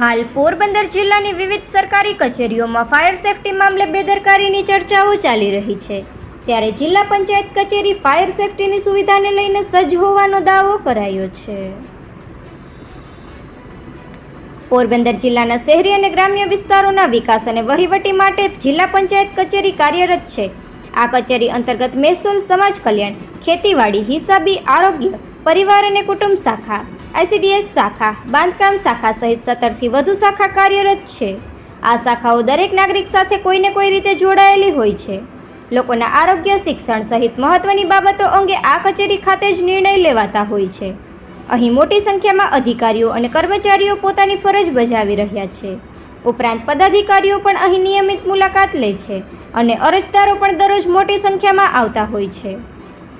હાલ પોરબંદર જિલ્લાની વિવિધ સરકારી કચેરીઓમાં ફાયર સેફટી મામલે બેદરકારીની ચર્ચાઓ ચાલી રહી છે. ત્યારે જિલ્લા પંચાયત કચેરી ફાયર સેફટીની સુવિધાને લઈને સજ્જ હોવાનો દાવો કરાયો છે. પોરબંદર જિલ્લાના શહેરી અને ગ્રામ્ય વિસ્તારોના વિકાસ અને વહીવટી માટે જિલ્લા પંચાયત કચેરી કાર્યરત છે. આ કચેરી અંતર્ગત મહેસૂલ સમાજ કલ્યાણ, ખેતીવાડી, હિસાબી, આરોગ્ય, પરિવાર અને કુટુંબ શાખા આઈસીડીએસ શાખા, બાંધકામ શાખા સહિત સત્તરથી વધુ શાખા કાર્યરત છે. આ શાખાઓ દરેક નાગરિક સાથે કોઈને કોઈ રીતે જોડાયેલી હોય છે. લોકોના આરોગ્ય, શિક્ષણ સહિત મહત્વની બાબતો અંગે આ કચેરી ખાતે જ નિર્ણય લેવાતા હોય છે. અહીં મોટી સંખ્યામાં અધિકારીઓ અને કર્મચારીઓ પોતાની ફરજ બજાવી રહ્યા છે. ઉપરાંત પદાધિકારીઓ પણ અહીં નિયમિત મુલાકાત લે છે અને અરજદારો પણ દરરોજ મોટી સંખ્યામાં આવતા હોય છે.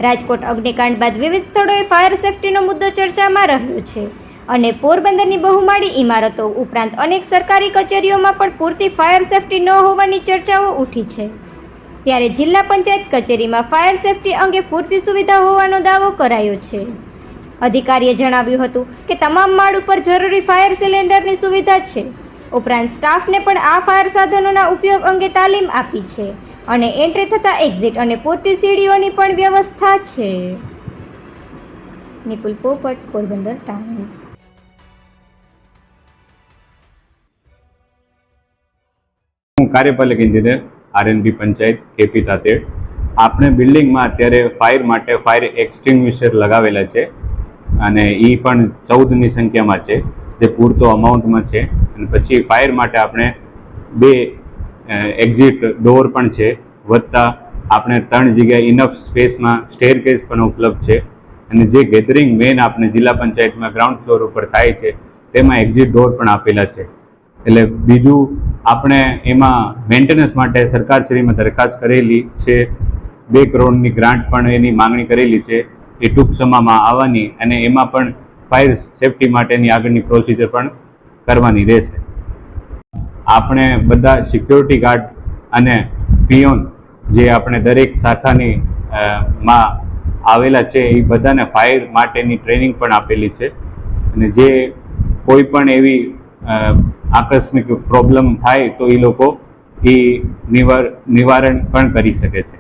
રાજકોટ અગ્નિકાંડ બાદ વિવિધ સ્થળોએ ફાયર સેફટીનો મુદ્દો ચર્ચામાં રહ્યો છે અને પોરબંદરની બહુમાળી ઇમારતો ઉપરાંત અનેક સરકારી કચેરીઓમાં પણ પૂરતી ફાયર સેફટી ન હોવાની ચર્ચાઓ ઉઠી છે. ત્યારે જિલ્લા પંચાયત કચેરીમાં ફાયર સેફટી અંગે પૂરતી સુવિધા હોવાનો દાવો કરાયો છે. અધિકારીએ જણાવ્યું હતું કે તમામ માળ ઉપર જરૂરી ફાયર સિલિન્ડરની સુવિધા છે. ઉપરાંત સ્ટાફને પણ આ ફાયર સાધનોના ઉપયોગ અંગે તાલીમ આપી છે. અને એન્ટ્રી થતાં એક્ઝિટ અને પૂરતી સીડીઓની પણ વ્યવસ્થા છે. નિપુલ પોપટ, પોરબંદર ટાઈમ્સ હું કાર્યપાલક engineer RNB panchayat, KP Tated. આપણે બિલ્ડિંગમાં અત્યારે ફાયર માટે ફાયર એક્સટિંગ્વિશર લગાવેલા છે અને એ પણ ચૌદની સંખ્યામાં છે. જે પૂરતો અમાઉન્ટમાં છે. અને પછી ફાયર માટે આપણે બે એક્ઝિટ ડોર પણ છે. વધતા આપણે ત્રણ જગ્યાએ ઇનફ સ્પેસમાં સ્ટેર કેસ પણ ઉપલબ્ધ છે. અને જે ગેધરિંગ મેન આપણે જિલ્લા પંચાયતમાં ગ્રાઉન્ડ ફ્લોર ઉપર થાય છે, તેમાં એક્ઝિટ ડોર પણ આપેલા છે. એટલે બીજું આપણે એમાં મેન્ટેનન્સ માટે સરકારશ્રીમાં દરખાસ્ત કરેલી છે. બે કરોડની ગ્રાન્ટ પણ એની માંગણી કરેલી છે. એ ટૂંક સમયમાં આવવાની અને એમાં પણ ફાયર સેફટી માટેની આગળની પ્રોસિજર પણ કરવાની રહેશે. આપણે બધા સિક્યોરિટી ગાર્ડ અને પિયોન જે આપણે દરેક શાખાની માં આવેલા છે, એ બધાને ફાયર માટેની ટ્રેનિંગ પણ આપેલી છે. અને જે કોઈ પણ એવી આકસ્મિક પ્રોબ્લેમ થાય તો એ લોકો એ નિવાર, નિવારણ પણ કરી શકે છે.